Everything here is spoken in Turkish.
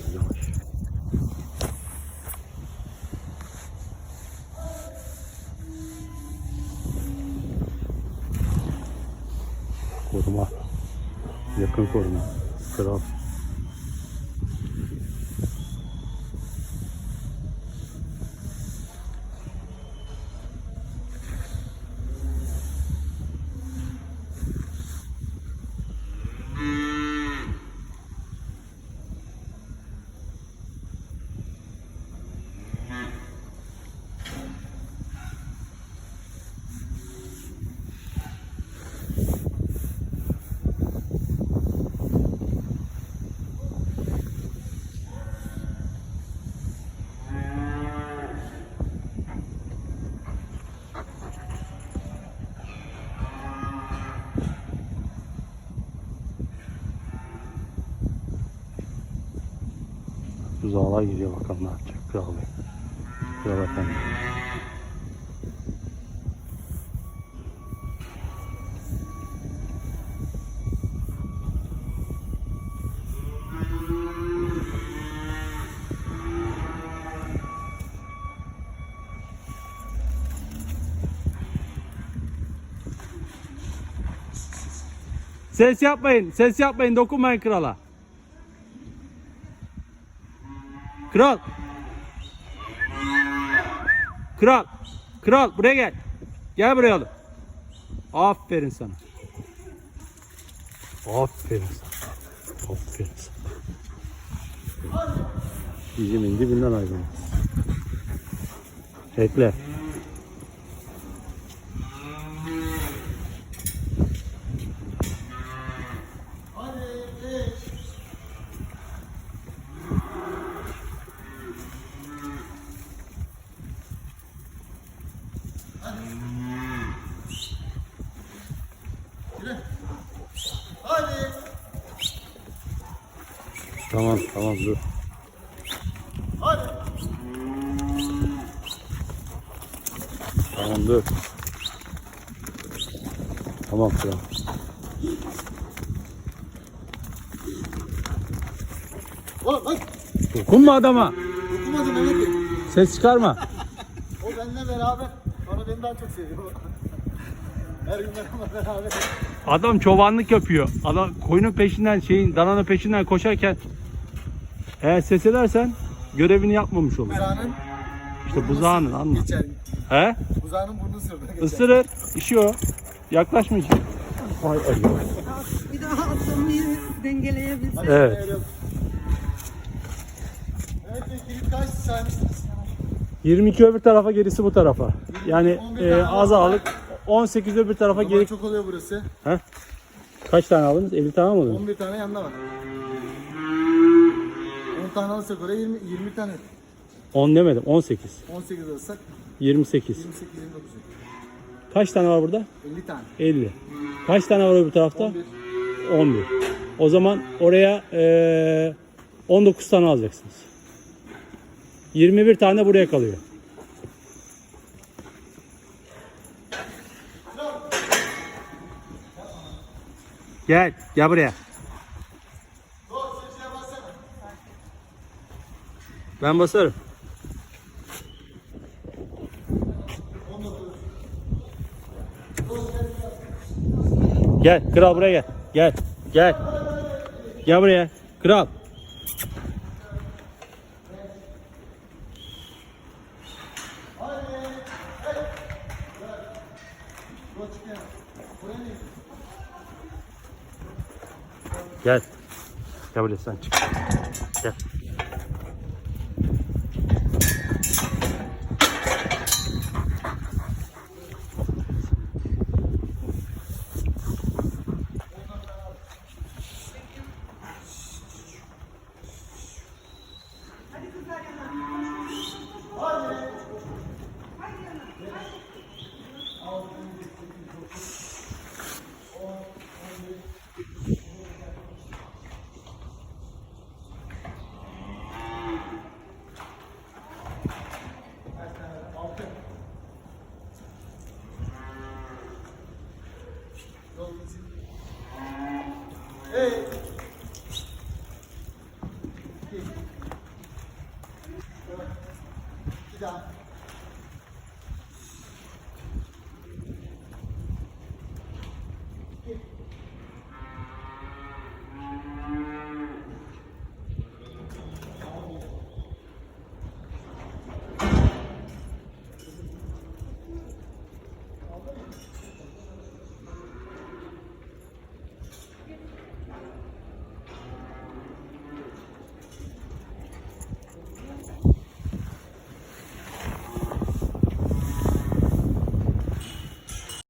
здачі. Корма, я конкорна, краб. Buzağlar geliyor bakalım ne yapacak Kral Bey. Kral Efendi. Ses yapmayın, ses yapmayın, dokunmayın krala. Kral. Kral. Kral buraya gel. Gel buraya oğlum. Aferin sana. Aferin sana. Aferin sana. Dizimin dibinden ayrılmaz. Bekle. Tamam tamam dur. Hadi. Tamam dur. Tamam kral. Oğlum bak. Dokunma adama. Dokunmadım Mehmet Bey. Ses çıkarma. O benimle beraber. Bana beni daha çok seviyor. Her gün benimle beraber. Adam çobanlık yapıyor. Adam koyunun peşinden şeyin dananın peşinden koşarken eğer ses edersen görevini yapmamış olur. Buzağının İşte buzağının anla. geçer. He? Buzağının burnu sırrına geçer. Isırır. İşi o. Yaklaşmayacak. Vay ay. Bir daha atlamayı dengeleyebilsin. Evet. Evet kilit kaç saymışsınız? 22 öbür tarafa gerisi bu tarafa. Yani 11 e, az ağırlık 18 öbür tarafa Baba geri. çok oluyor burası. Kaç tane aldınız? 50 tane mi aldınız? 11 tane yanında var. 10 tane alırsak oraya 20, 20 tane. 10 demedim. 18. 18 alırsak 28. 28 29. Kaç tane var burada? 50 tane. 50. Kaç tane var öbür tarafta? 11. 11. O zaman oraya eee 19 tane alacaksınız. 21 tane buraya kalıyor. Gel, gel buraya. Ben basarım. Gel, kral buraya gel. Gel, gel. Gel buraya. Kral. Gel. Gel buraya çık. Gel. Ei!